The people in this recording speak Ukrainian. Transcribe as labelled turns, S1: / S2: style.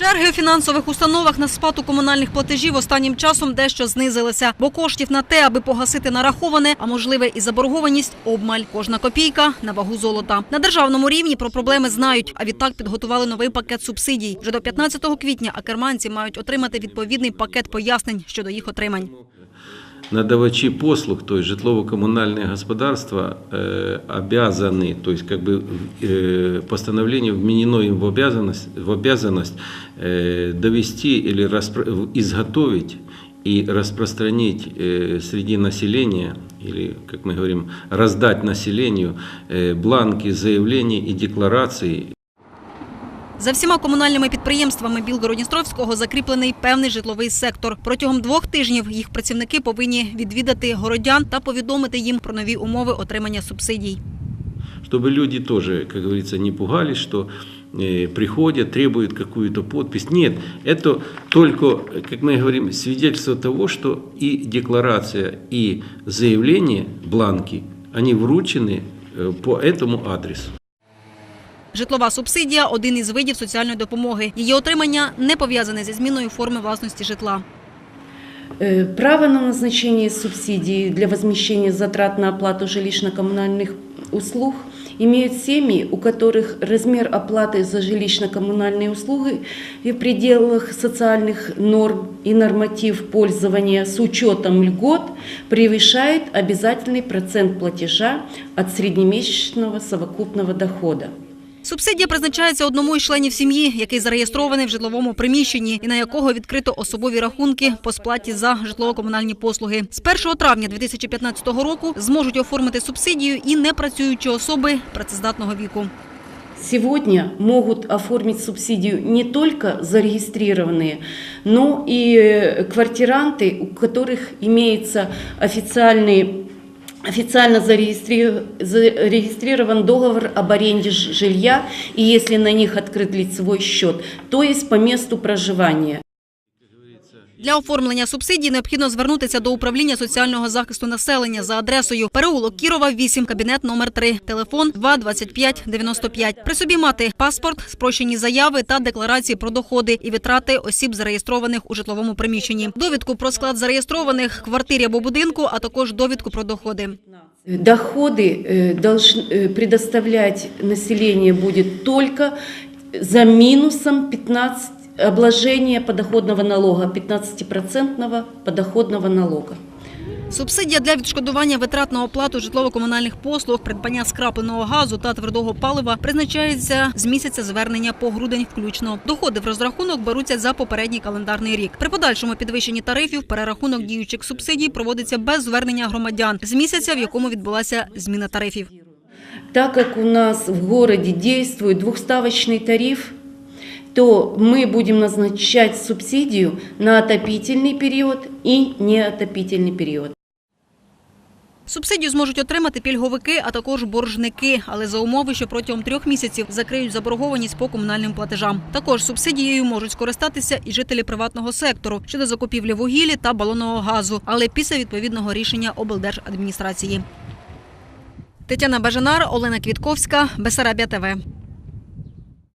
S1: Черги у фінансових установах на сплату комунальних платежів останнім часом дещо знизилися, бо коштів на те, аби погасити нараховане, а можливе і заборгованість обмаль. Кожна копійка на вагу золота. На державному рівні про проблеми знають, а відтак підготували новий пакет субсидій. Вже до 15 квітня акерманці мають отримати відповідний пакет пояснень щодо їх отримань
S2: Надавачі послуг, то есть житлово-коммунальные господарства, э, обязаны, то есть как бы э, постановление вменено им в обязанность, в обязанность э, довести или распро- изготовить и распространить э, среди населения, или, как мы говорим, раздать населению э, бланки заявлений и деклараций
S1: За всіма комунальними підприємствами Білгородністровського закріплений певний житловий сектор. Протягом двох тижнів їх працівники повинні відвідати городян та повідомити їм про нові умови отримання субсидій.
S2: чтобы люди тоже, как говорится, не пугались, что э, приходят, требуют какую-то подпись. Нет, это только, как мы говорим, свидетельство того, что и декларация, и заявление, бланки, они вручены э, по этому адресу.
S1: Житлова субсидія один із видів соціальної допомоги. Її отримання не пов'язане зі зміною форми власності житла.
S3: Э, Право на назначение субсидий для возмещения затрат на оплату жилищно-коммунальных услуг имеют семьи, у которых размер оплаты за жилищно-коммунальные услуги в пределах социальных норм и норматив пользования с учетом льгот превышает обязательный процент платежа от среднемесячного совокупного дохода.
S1: Субсидія призначається одному із членів сім'ї, який зареєстрований в житловому приміщенні і на якого відкрито особові рахунки по сплаті за житлово-комунальні послуги. З 1 травня 2015 року зможуть оформити субсидію і непрацюючі особи працездатного віку.
S3: Сегодня могут оформить субсидию не только зарегистрированные, но и э, квартиранты, у которых имеется официальный официально зарегистри- зарегистрирован договор об аренде жилья, и если на них открыт лицевой счет, то есть по месту проживания.
S1: Для оформлення субсидій необхідно звернутися до управління соціального захисту населення за адресою переулок Кірова, 8, кабінет номер 3, телефон 2 25 95. При собі мати паспорт, спрощені заяви та декларації про доходи і витрати осіб, зареєстрованих у житловому приміщенні, довідку про склад зареєстрованих квартирі або будинку, а також довідку про доходи.
S3: Доходы э, долж- э, предоставлять население будет только за минусом 15 обложения подоходного налога, 15% подоходного налога.
S1: Субсидія для відшкодування витрат на оплату житлово-комунальних послуг, придбання скрапленого газу та твердого палива призначається з місяця звернення по грудень включно. Доходи в розрахунок беруться за попередній календарний рік. При подальшому підвищенні тарифів перерахунок діючих субсидій проводиться без звернення громадян з місяця, в якому відбулася зміна тарифів.
S3: Так как у нас в городе действует двухставочный тариф, то мы будем назначать субсидию на отопительный период и неотопительный период.
S1: Субсидію зможуть отримати пільговики, а також боржники, але за умови, що протягом трьох місяців закриють заборгованість по комунальним платежам. Також субсидією можуть скористатися і жителі приватного сектору щодо закупівлі вугілля та балонного газу, але після відповідного рішення облдержадміністрації. Тетяна Бажанар, Олена Квітковська, Бесарабія ТВ.